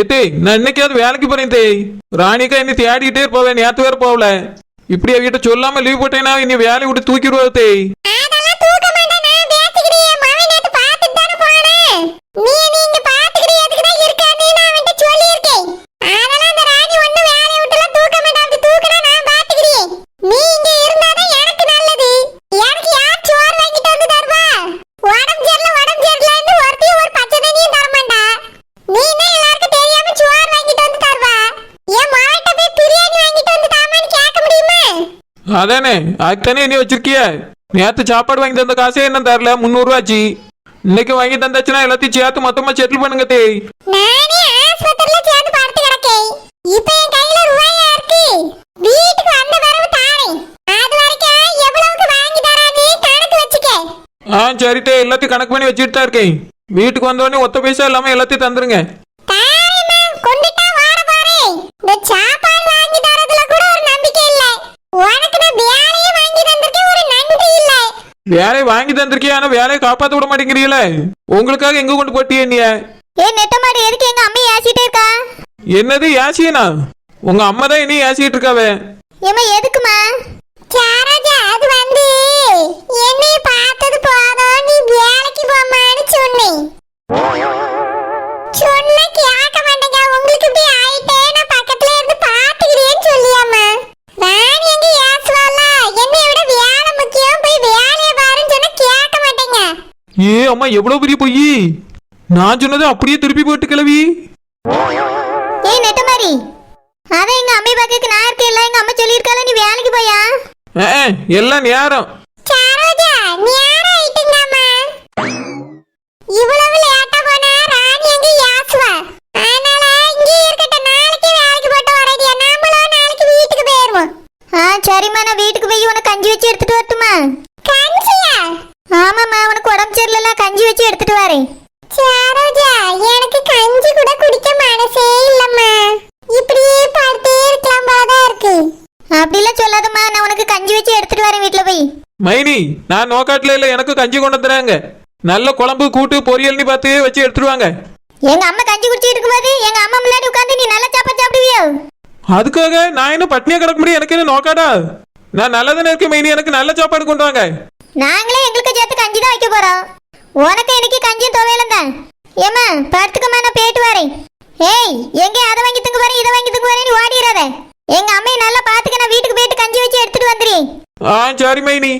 எத்தே நான் இன்னைக்காவது வேலைக்கு போறேன் தேய் ராணிக்கா என்னை தேடிக்கிட்டே இருப்பாவே நேத்து வேற போகல. இப்படி அவகிட்ட சொல்லாம லீவ் போட்டேன்னா இனி வேலையை விட்டு தூக்கிடுவா தேய் அதெல்லாம் தூக்க மாட்டேன் நான் பேசிக்கிட்டே என் மகன் நேத்து பார்த்துட்டு தானே போனேன் நீ நீங்க பாத்துக்கிட்டே எதுக்கு தான் இருக்கான்னு நான் அவன்கிட்ட சொல்லியிருக்கேன் அதெல்லாம் அந்த ராணி ஒண்ணு வேலையை விட்டுலாம் தூக்க மாட்டா அப்படி தூக்கினா நான் பாத்துக்கிறேன் நீ இங்க இருந்தாதான் எனக்கு நல்லது எனக்கு யார் சோறு வாங்கிட்டு வந்து தருவா உடம்பு சரியில்ல உடம்பு சரியில்லைன்னு ஒருத்தையும் ஒரு பச்சை தண்ணியும் தரமாட்டா நீ தான் எல்லாருக்கும் தெரியாம சோறு வாங்கிட்டு வந்து தருவா என் மாவட்ட போய் பிரியாணி வாங்கிட்டு வந்து தாமான்னு கேட்க முடியுமா அதானே? அதுதானே இனி வச்சிருக்கிய? நேத்து சாப்பாடு வாங்கி தந்த காசே என்ன தரல முந்நூறுவாச்சு. இன்னைக்கு வாங்கி தந்தாச்சுன்னா எல்லாத்தையும் சேர்த்து மொத்தமா செட்டில் பண்ணுங்க தேய் ஆ சரி தே. எல்லாத்தையும் கணக்கு பண்ணி வச்சுட்டு தான் இருக்கேன். வீட்டுக்கு வந்தோடனே ஒத்த பைசா இல்லாம எல்லாத்தையும் தந்துருங்க. சாப்பாடு வாங்கி தரதுல கூட ஒரு நம்பிக்கை இல்ல. உனக்கு நான் வேலையே வாங்கி தந்திருக்கேன். ஒரு நன்றி இல்ல. வேலையை வாங்கி தந்திருக்கியா? ஆனா வேலையை காப்பாத்த விட மாட்டேங்கிறீங்களே. உங்களுக்காக எங்க கொண்டு போட்டியே நீ? ஏ நெட்டமாடி எதுக்கு எங்க அம்மா ஏசிட்டே இருக்கா? என்னது யாசியனா உங்க அம்மா தான் இனி யாசிட்டு இருக்காவே. ஏமா எதுக்குமா ஏ அம்மா எவ்வளவு பெரிய பொய் நான் சொன்னது அப்படியே திருப்பி போட்டு கிளவி. ஏய் நெட்டமாரி. அதான் எங்க அம்மை பக்கத்துக்கு நான் இருக்கேன்ல எங்க அம்மா சொல்லியிருக்கால நீ வேலைக்கு போயா? எல்லாம் நேரம். மைனி நான் நோக்காட்டுல இல்ல எனக்கு கஞ்சி கொண்டு வந்துறாங்க நல்ல குழம்பு கூட்டு பொரியல்னு பார்த்து வச்சு எடுத்துருவாங்க. எங்க அம்மா கஞ்சி குடிச்சிட்டு இருக்கும்போது எங்க அம்மா முன்னாடி உட்கார்ந்து நீ நல்லா சாப்பாடு சாப்பிடுவியோ? அதுக்காக நான் என்ன பட்னியா கிடக்க முடியும்? எனக்கு என்ன நோக்காடா நான் நல்லதானே இருக்கேன் மைனி எனக்கு நல்ல சாப்பாடு கொண்டு வாங்க. நாங்களே எங்களுக்கு சேர்த்து கஞ்சி தான் வைக்க போறோம். உனக்கு இன்னைக்கு கஞ்சியும் துவையலும் தான். ஏமா படுத்துக்கம்மா நான் போயிட்டு வரேன். ஏய் எங்க அதை வாங்கி தங்க வரேன் இதை வாங்கி தங்க வரேன் நீ ஓடிடாத எங்க அம்மையை நல்லா பாத்துக்க நான் வீட்டுக்கு போயிட்டு கஞ்சி வச்சு எடுத்துட்டு வந்துடுறேன் ஆ சரி மைனி.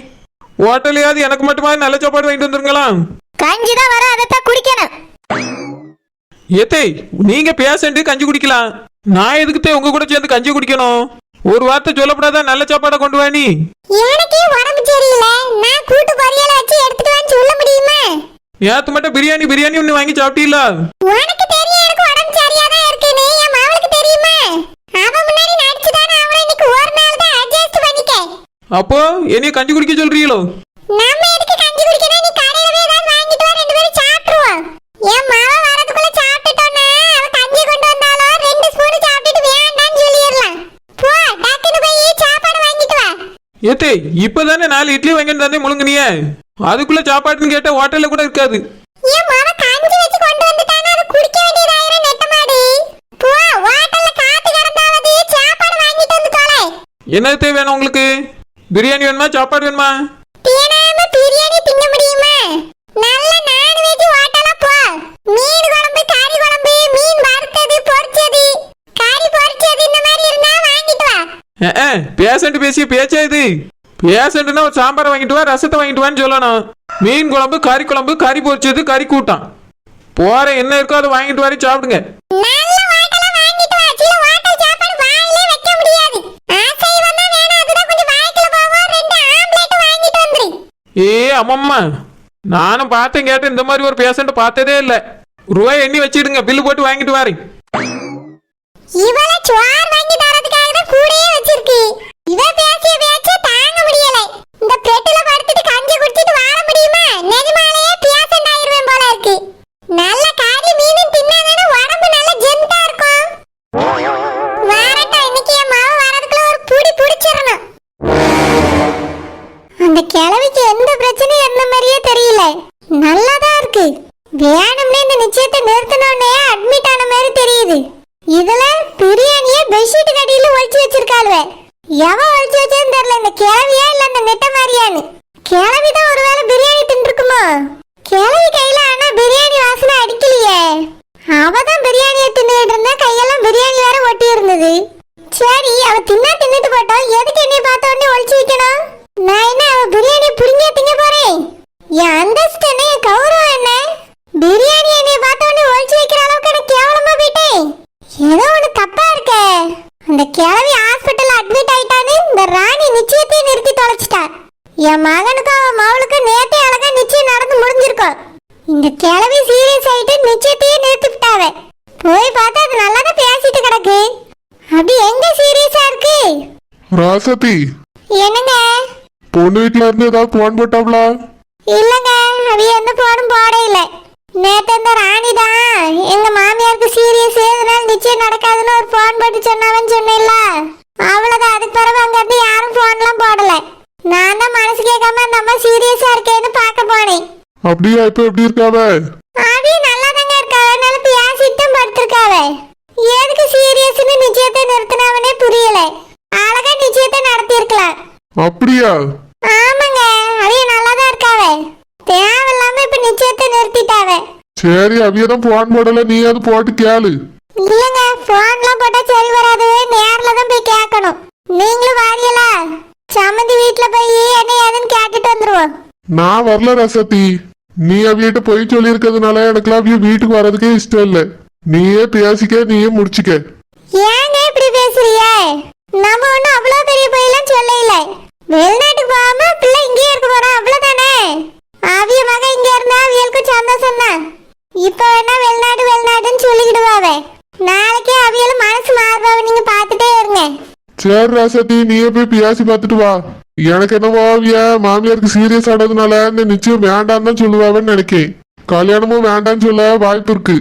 ஹோட்டலையாவது எனக்கு மட்டுமா நல்ல சாப்பாடு வாங்கிட்டு வந்துருங்களா? கஞ்சி தான் வர அதைத்தான் குடிக்கணும். ஏத்தே நீங்க பேசண்டு கஞ்சி குடிக்கலாம். நான் எதுக்குத்தே உங்க கூட சேர்ந்து கஞ்சி குடிக்கணும்? ஒரு வார்த்தை சொல்லப்படாதா நல்ல சாப்பாடை கொண்டு வா நீ. எனக்கே உடம்பு சரியில்லை. நான் கூட்டு பொரியல வச்சு எடுத்துட்டு வந்து சொல்ல முடியுமா? நேத்து மட்டும் பிரியாணி பிரியாணி ஒன்று வாங்கி சாப்பிட்டீங்களா? உனக்கு தெரியும் எனக்கு உடம்பு சரியா தான் இருக்குன்னு என் மவளுக்கு தெரியுமா அவ முன்னாடி நடிச்சுதானே அவளை இன்னைக்கு ஒரு நாள் தான் அட்ஜஸ்ட் பண்ணிக்க அப்போ என்னைய கஞ்சி குடிக்க சொல்றீங்களோ? நம்ம எதுக்கு கஞ்சி குடிக்கணும்? நீ கடையில போய் ஏதாவது வாங்கிட்டு வா ரெண்டு பேரும் சாப்பிட்டுருவோம் என் மவ வரதுக்குள்ள சாப்பிட்டுட்டோன்னா அவ கஞ்சி கொண்டு வந்தாலும் ரெண்டு ஸ்பூன் சாப்பிட்டுட்டு வேண்டாம்னு சொல்லிடலாம். போ டக்குனு போய் சாப்பாடு வாங்கிட்டு வா. ஏத்தே இப்பதானே நாலு இட்லி வாங்கிட்டு தந்தே முழுங்குனியே. அதுக்குள்ள சாப்பாடுன்னு கேட்ட ஹோட்டல்ல கூட இருக்காது. என் மவ கஞ்சி வச்சு கொண்டு வந்துட்டானா அது குடிக்க வேண்டியதாயிரம் நெட்டமாடி போ ஹோட்டல்ல காத்து கிடந்தாவது சாப்பாடு வாங்கிட்டு வந்து தொலை. என்னத்தே வேணும் உங்களுக்கு? பிரியாணி வேணுமா? சாப்பாடு வேணுமா? தினாம பிரியாணி திங்க முடியுமா? நல்ல நான்வெஜ் ஹோட்டலா போ. மீன் குழம்பு கறி குழம்பு மீன் வறுத்தது பொரிச்சது. கறி பொரிச்சது இந்த மாதிரி இருந்தா வாங்கிட்டு வா. பேஷண்ட் பேசிய பேச்சா இது? பேஷண்ட்னா ஒரு சாம்பாரை வாங்கிட்டு வா ரசத்தை வாங்கிட்டு வான்னு சொல்லணும். மீன் குழம்பு கறி குழம்பு கறி பொரிச்சது கறி கூட்டம். போற என்ன இருக்கோ அதை வாங்கிட்டு வர சாப்பிடுங்க நல்ல ஹோட்டலா வாங்கிட்டு வா சில ஹோட்டல் சாப்பாடு வாயிலே வைக்க முடியாது ஆசை வந்தா வேணா அதுதான் கொஞ்சம் வாய்க்குல போவோம் ரெண்டு ஆம்லெட் வாங்கிட்டு வந்துரு ஏ அம்மம்மா. நானும் பார்த்தேன் கேட்டேன் இந்த மாதிரி ஒரு பேஷண்ட் பார்த்ததே இல்ல. ரூபாய் எண்ணி வச்சிடுங்க பில்லு போட்டு வாங்கிட்டு வரேன். இவள சுவார் வாங்கி தரதுக்காக தான் கூடயே வச்சிருக்கு. இவ பேசிய பேச்ச பிரியாணியை தின்னுட்டு இருந்தா கையெல்லாம் பிரியாணி வேற ஒட்டி இருந்தது சரி அவ தின்னா தின்னுட்டு போட்டோம் எதுக்கு என்னைய பார்த்த உடனே ஒழிச்சு வைக்கணும்? நான் என்ன அவ பிரியாணி புரிஞ்சா திங்க போறேன்? என் அந்தஸ்து என்ன என் கௌரவம் என்ன? பிரியாணி என்னைய பார்த்த உடனே ஒழிச்சு வைக்கிற அளவுக்கு எனக்கு கேவலமா போயிட்டேன் ஏதோ ஒண்ணு தப்பா இருக்க. அந்த கிழவி ஹாஸ்பிட்டல் அட்மிட் ஆயிட்டான்னு இந்த ராணி நிச்சயத்தையும் நிறுத்தி தொலைச்சிட்டா. என் மகனுக்கும் அவன் மவளுக்கும் நேத்தே அழகா நிச்சயம் நடந்து முடிஞ்சிருக்கும் இந்த கிழவி சீரியஸ் ஆயிட்டு நிச்சயத்தையே நிறுத்தி விட்டாவ போய் பார்த்தா அது நல்லா தான் பேசிட்டு கிடக்கு. அப்படி எங்க சீரியஸா இருக்கு? ராசதி. என்னங்க? பொண்ணு வீட்ல இருந்து ஏதாவது போன் போட்டாப்ளா? இல்லங்க அவ எந்த போனும் போட இல்ல. நேத்து இந்த ராணி தான். எங்க மாமியாருக்கு சீரியஸ் இதனால நிச்சயம் நடக்காதுன்னு ஒரு போன் போட்டு சொன்னாவன்னு சொன்னேன்ல. அவ்வளவுதான் அதுக்கு பிறகு அங்க இருந்து யாரும் போன்லாம் போடல. நான் தான் மனசு கேட்காம அந்த அம்மா சீரியஸா இருக்கேன்னு பார்க்க போனேன். அப்படியா இப்ப எப்படி இருக்காவ? அவிய நல்லா தாங்க இருக்காவ நல்ல பேசிட்டும் படுத்திருக்காவ எதுக்கு சீரியஸ்னு நிச்சயத்தை நிறுத்தினவனே புரியல அழகா நிச்சயத்தை நடத்தியிருக்கலாம் அப்படியா ஆமாங்க அவிய நல்லா தான் இருக்காவ. தேவையில்லாம இப்ப நிச்சயத்தை நிறுத்திட்டாவ. சரி அவியதான் போன் போடல நீ அது போட்டு கேளு. இல்லங்க போன்லாம் போட்டா சரி வராது. நேர்ல தான் போய் கேட்கணும். நீங்களும் வாரியலா? சம்மந்தி வீட்ல போய் என்ன ஏதுன்னு கேட்டுட்டு வந்துருவோம். நான் வரல ரசதி. நீ அவியிட்ட போய் சொல்லி இருக்கிறதுனால எனக்குலாம் அவிய வீட்டுக்கு வர்றதுக்கே இஷ்டம் இல்ல. நீயே பேசிக்க நீயே முடிச்சுக்க. ஏங்க இப்படி பேசுறிய நம்ம ஒண்ணும் அவ்வளவு பெரிய பொய்யெல்லாம் சொல்ல இல்ல. வெளிநாட்டுக்கு போகாம பிள்ளை இங்கேயே இருக்க போறோம் அவ்வளவுதானே? அவிய மக இங்க இருந்தா அவியலுக்கும் சந்தோஷம் தான். இப்ப வேணா வெளிநாடு வெளிநாடுன்னு சொல்லிக்கிடுவாவே நாளைக்கே அவியலும் மனசு மாறுபாவை நீங்க பாத்துட்டே இருங்க. சரி ரசதி நீயே போய் பேசி பார்த்துட்டு வா. எனக்கு என்னவோ அவிய மாமியாருக்கு சீரியஸ் ஆனதுனால இந்த நிச்சயம் வேண்டாம் தான் சொல்லுவாவன்னு நினைக்கேன். கல்யாணமும் வேண்டாம்னு சொல்ல வாய்ப்பு இருக்கு.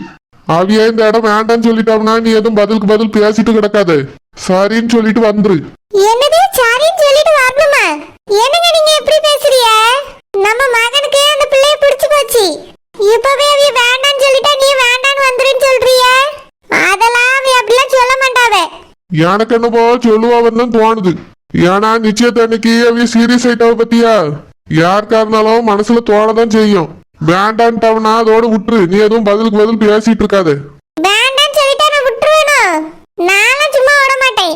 அவிய இந்த இடம் வேண்டாம்னு சொல்லிட்டோம்னா நீ எதுவும் பதிலுக்கு பதில் பேசிட்டு கிடக்காத. சரின்னு சொல்லிட்டு வந்துரு. வரணுமா என்னங்க நீங்க எப்படி பேசுறிய நம்ம மகனுக்கு அந்த பிள்ளைய பிடிச்சு போச்சு. இப்பவே அவ வேண்டாம்னு சொல்லிட்டா நீ வேண்டாம்னு வந்துருன்னு சொல்றிய அதெல்லாம் அவ அப்படிலாம் சொல்ல மாட்டாவே. எனக்கு என்னவோ சொல்லுவாவன்னு தோணுது. ஏன்னா நிச்சயத்தை அன்னைக்கு அவிய சீரியஸ் ஆயிட்டாவ பத்தியா? யாருக்கா இருந்தாலும் மனசுல தோணதான் செய்யும். வேண்டான்ட்டாவனா அதோட விட்டுரு. நீ எதுவும் பதிலுக்கு பதில் பேசிட்டு இருக்காத. வேண்டாம்னு சொல்லிட்டா நான் விட்டுருவேணும் நானும் சும்மா விட மாட்டேன்.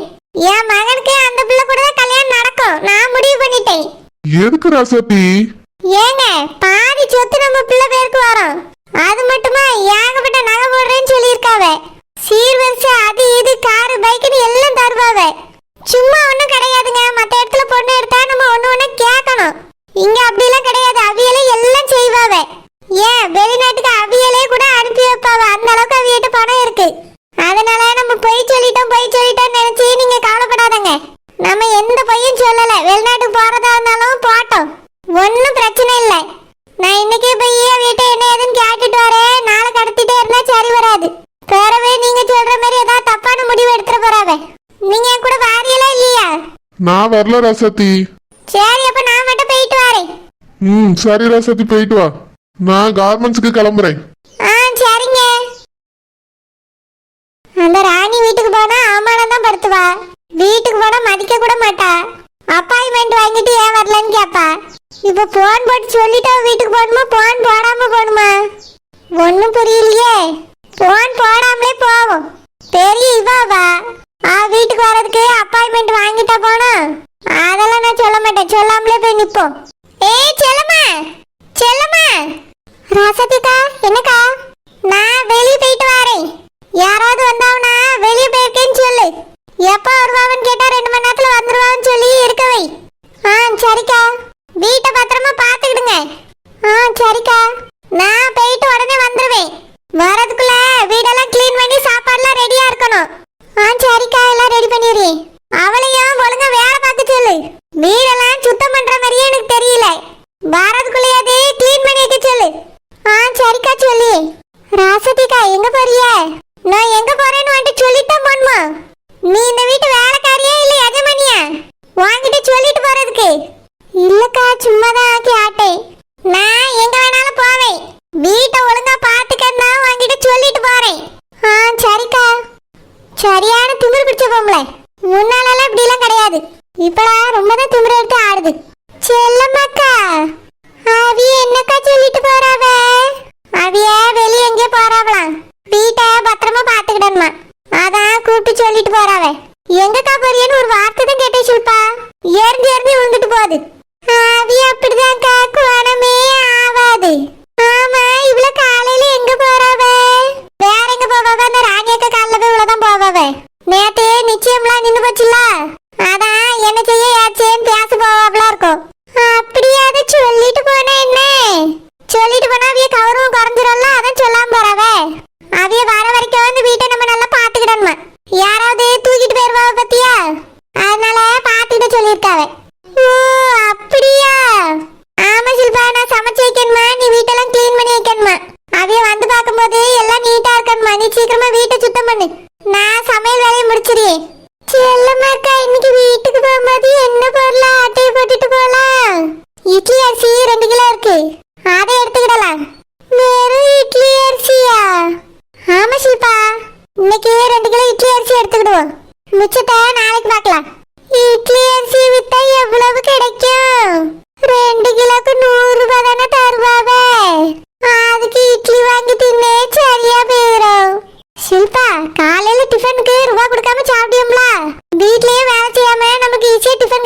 என் மகனுக்கு அந்த பிள்ளை கூட தான் கல்யாணம் நடக்கும் நான் முடிவு பண்ணிட்டேன் எதுக்கு ராசாத்தி ஏங்க பாதி சொத்து நம்ம பிள்ளை பேருக்கு வரும். அது மட்டுமா ஏகப்பட்ட நகை போடுறேன்னு சொல்லியிருக்காவ. சீர்வரிசை அது இது காரு பைக்குன்னு எல்லாம் தருவாவ. சும்மா ஒண்ணும் கிடையாதுங்க. மத்த இடத்துல பொண்ணு எடுத்தா நம்ம ஒண்ணு ஒண்ணு கேட்கணும். இங்க அப்படிலாம் கிடையாது. அவியலே எல்லாம் செய்ய ஏன் வெளிநாட்டுக்கு அவியலே கூட அனுப்பி வைப்பாவ அந்த அளவுக்கு அவியிட்ட பணம் இருக்கு அதனால நம்ம பொய் சொல்லிட்டோம் பொய் சொல்லிட்டோம் நினைச்சு நீங்க கவலைப்படாதங்க நம்ம எந்த பொய்யும் சொல்லல வெளிநாட்டுக்கு போறதா இருந்தாலும் போட்டோம் ஒன்னும் பிரச்சனை இல்லை நான் இன்னைக்கே போய் வீட்டை என்ன ஏதுன்னு கேட்டுட்டு வரேன் நாளை கடத்திட்டே இருந்தா சரி வராது பிறவே நீங்க சொல்ற மாதிரி ஏதாவது தப்பான முடிவு எடுத்துட போறாவ நீங்க என் கூட வாரியலா இல்லையா நான் வரல ரசதி சரி அப்ப நான் மட்டும் போயிட்டு வரேன். ம் சரி ரசதி போயிட்டு வா. நான் கார்மெண்ட்ஸுக்கு கிளம்புறேன். ஆ சரிங்க. அந்த ராணி வீட்டுக்கு போனா அவமானம் தான் படுத்துவா. வீட்டுக்கு போனா மதிக்க கூட மாட்டா. அப்பாயின்மெண்ட் வாங்கிட்டு ஏன் வரலன்னு கேப்பா. இப்ப போன் போட்டு சொல்லிட்டு வீட்டுக்கு பாரத் குளியாது க்ளீன் பண்ணிட்டு சொல்லு. ஆ சரிக்கா சொல்லி. ராசதிக்கா எங்க போறிய? நான் எங்க போறேன்னு வந்துட்டு சொல்லிட்டேன் போன்மா நீ இந்த வீட்டு வேலைக்காரியா இல்ல எஜமானியா? வாங்கிட்டு சொல்லிட்டு போறதுக்கு. இல்லக்கா சும்மா தான் கேட்டேன் நான் எங்க வேணாலும் போவேன். வீட்டை ஒழுங்கா பாத்துக்கன்னா வாங்கிட்டு சொல்லிட்டு போறேன். ஆ சரிக்கா. சரியான திமிரு பிடிச்ச பொம்பளை. முன்னாலெல்லாம் இப்படிலாம் கிடையாது. இப்படா ரொம்ப தான் திமிரு எடுத்து ஆடுது. செல்லம்மாக்கா.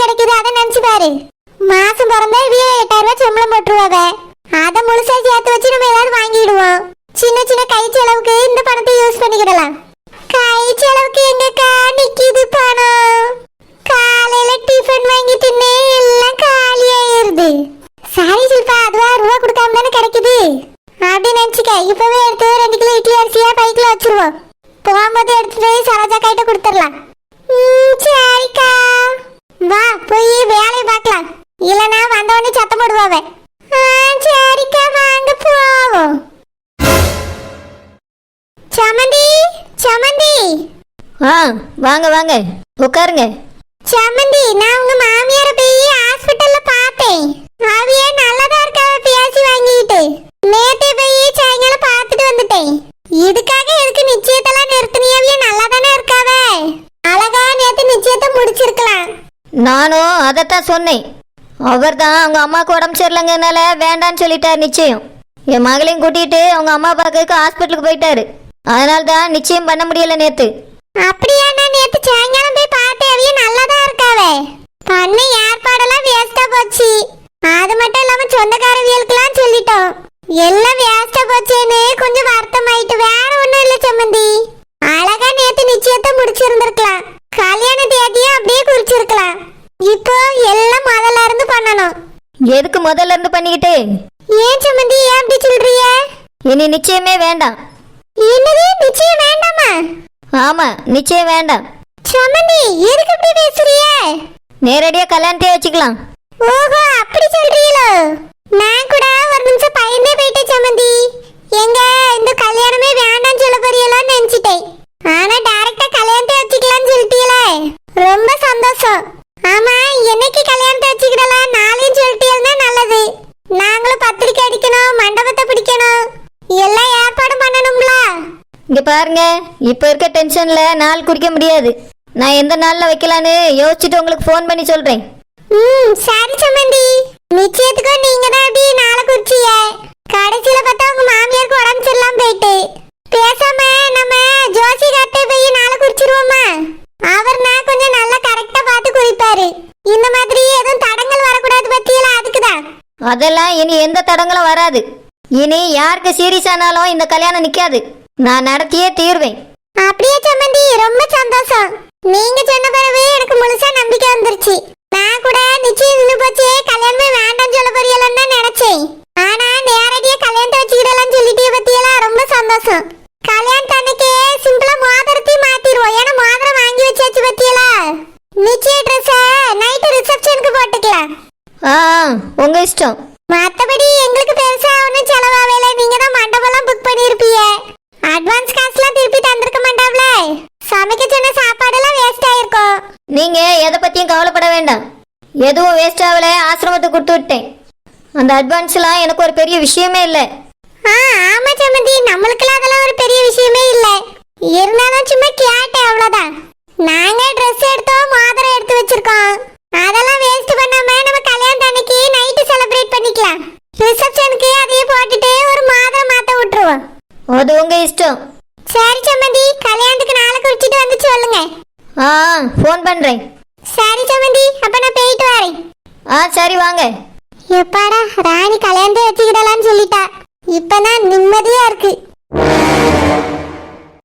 கிடைக்குது அதை நினைச்சு பாரு. மாசம் பிறந்தா இவிய எட்டாயிரம் ரூபாய் சம்பளம் போட்டுருவாங்க அதை முழுசா சேர்த்து வச்சு நம்ம ஏதாவது வாங்கிடுவோம் சின்ன சின்ன கை செலவுக்கு இந்த பணத்தை யூஸ் பண்ணிக்கிடலாம் கை செலவுக்கு எங்கக்கா நிக்குது பணம் காலையில டிஃபன் வாங்கி தின்னே எல்லாம் காலியாயிருது சாரி சில்பா அதுவா ரூபா கொடுக்காம தானே கிடைக்குது அப்படி நினைச்சுக்க இப்பவே எடுத்து ரெண்டு கிலோ இட்லி அரிசியா பைக்கில் வச்சிருவோம் போகும்போது எடுத்துட்டு போய் சரோஜா கைட்ட கொடுத்துடலாம் ம், சரிக்கா வா போய் வேலையை பார்க்கலாம் இல்லைன்னா வந்தவொடனே சத்தம் போடுவாவே. சரிக்கா வாங்க போவோம். சமந்தி சமந்தி. ஆ வாங்க வாங்க உட்காருங்க. சமந்தி நான் உங்க மாமியார போய் ஹாஸ்பிட்டல்ல பார்த்தேன். அவிய நல்லதா இருக்காவ பேசி வாங்கிட்டு நேத்தே போய் சாயங்காலம் பார்த்துட்டு வந்துட்டேன். இதுக்காக எதுக்கு நிச்சயத்தெல்லாம் நிறுத்தினியவிய நல்லா தானே இருக்காவ. அழகா நேத்து நிச்சயத்தை முடிச்சிருக்கலாம். நானும் அதைத்தான் சொன்னேன். அவர் தான் அவங்க அம்மாவுக்கு உடம்பு சரியில்லைங்கனால வேண்டான்னு சொல்லிட்டார் நிச்சயம். என் மகளையும் கூட்டிகிட்டு அவங்க அம்மா பார்க்கறதுக்கு ஹாஸ்பிட்டலுக்கு போயிட்டாரு. அதனால தான் நிச்சயம் பண்ண முடியல நேற்று அப்படியா நான் நேத்து சாயங்காலம் போய் பார்த்தேன் அவிய நல்லா தான் இருக்காவே. பண்ண ஏற்பாடெல்லாம் வேஸ்டா போச்சு. அது மட்டும் இல்லாம சொந்தக்காரவியலுக்கெல்லாம் சொல்லிட்டோம். எல்லாம் வேஸ்டா போச்சேன்னு கொஞ்சம் வருத்தமாயிட்டு வேற ஒண்ணும் இல்ல சம்மந்தி. அழகா நேத்து நிச்சயத்தை முடிச்சிருந்திருக்கலாம். கல்யாணம் தேதியும் அப்படியே குறிச்சிருக்கலாம் இப்போ எல்லாம் முதல்ல இருந்து பண்ணணும் எதுக்கு முதல்ல இருந்து பண்ணிக்கிட்டு. ஏன் சம்மந்தி ஏன் அப்படி சொல்றிய இனி நிச்சயமே வேண்டாம். என்னது? நிச்சயம் வேண்டாமா? ஆமாம் நிச்சயம் வேண்டாம். சம்மந்தி எதுக்கு இப்படி பேசுறிய நேரடியாக கல்யாணத்தையே வச்சுக்கலாம். ஓஹோ அப்படி சொல்றீங்களோ? நான் கூட ஒரு நிமிஷம் பயந்தே போயிட்டேன் சம்மந்தி. எங்க இந்த கல்யாணமே வேண்டாம்னு சொல்ல போறீங்களோன்னு நினைச்சிட்டேன். ஆனா டைரக்டா கல்யாணத்தை வச்சுக்கலாம்னு சொல்லிட்டீங்களே ரொம்ப சந்தோஷம் ஆமா என்னைக்கு கல்யாணத்தை வச்சுக்கிடலாம் நாளையும் சொல்லிட்டீங்கன்னா நல்லது நாங்களும் பத்திரிக்கை அடிக்கணும் மண்டபத்தை பிடிக்கணும் எல்லாம் ஏற்பாடு பண்ணணும்ல இங்கே பாருங்க இப்போ இருக்க டென்ஷனில் நாள் குறிக்க முடியாது. நான் எந்த நாளில் வைக்கலான்னு யோசிச்சுட்டு உங்களுக்கு ஃபோன் பண்ணி சொல்கிறேன் ம் சரி சம்மந்தி. நிச்சயத்துக்கும் நீங்க தான் அப்படி நாளை குறிச்சிய. கடைசியில பார்த்தா உங்க மாமியாருக்கு உடம்பு சரியில்லாம போயிட்டு. பேசாம நம்ம ஜோசி கட்டை போய் நாளை குறிச்சிருவோமா? அவர் நான் கொஞ்சம் நல்லா கரெக்டா பார்த்து குறிப்பாரு. இந்த மாதிரி எதுவும் தடங்கள் வரக்கூடாது பத்தியெல்லாம் அதுக்குதான் அதெல்லாம் இனி எந்த தடங்களும் வராது. இனி யாருக்கு சீரியஸ் ஆனாலும் இந்த கல்யாணம் நிற்காது நான் நடத்தியே தீர்வேன். அப்படியே சம்மந்தி ரொம்ப சந்தோஷம். நீங்க சொன்ன பிறகு எனக்கு முழுசா நம்பிக்கை வந்துருச்சு. நான் கூட நிச்சயம் நின்று போச்சு கல்யாணமே வேண்டாம் சொல்ல போறீங்களான்னு தான் நினைச்சேன். ஆனா நேரடியா கல்யாணத்தை வச்சுக்கிடலாம்னு சொல்லிட்டே பத்தியெல்லாம் ரொம்ப சந்தோஷம். கல்யாணத்து அன்னைக்கு சிம்பிளா மோதிரத்தையும் மாத்திடுவோம். ஏன்னா மோதிரம் வாங்கி வச்சாச்சு பத்தியலா நிச்சய ட்ரெஸ்ஸை நைட்டு ரிசப்ஷனுக்கு போட்டுக்கலாம். ஆ உங்க இஷ்டம். வேண்டாம். எதுவும் வேஸ்ட் ஆகல ஆசிரமத்தை கொடுத்து விட்டேன். அந்த அட்வான்ஸ்லாம் எனக்கு ஒரு பெரிய விஷயமே இல்லை. ஆ ஆமா சமந்தி. நம்மளுக்கெல்லாம் அதெல்லாம் ஒரு பெரிய விஷயமே இல்லை. இருந்தாலும் சும்மா கேட்டேன் அவ்வளோதான்